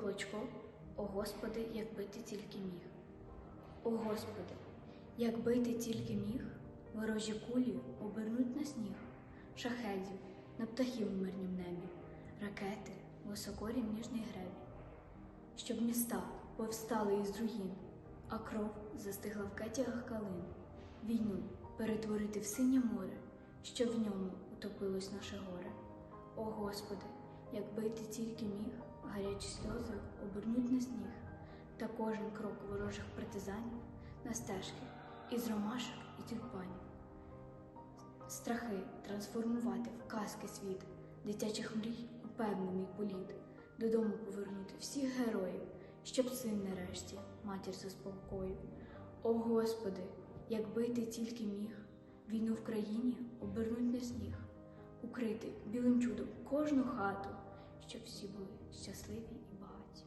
Клочко, о Господи, якби ти тільки міг. О Господи, якби ти тільки міг, ворожі кулі обернуть на сніг, шахедів на птахів у мирнім небі, ракети високорі ніжний гребі, щоб міста повстали із руїн, а кров застигла в кетягах калин, війну перетворити в синє море, щоб в ньому утопилось наше горе. О Господи, якби ти тільки міг, обернуть на сніг, та кожен крок ворожих партизанів на стежки із ромашок і тюльпанів. Страхи трансформувати в казки світ, дитячих мрій упевнений політ, додому повернути всіх героїв, щоб син нарешті матір заспокоїв. О Господи, якби ти тільки міг, війну в країні обернуть на сніг, укрити білим чудом кожну хату, щоб всі були щасливі і багаті.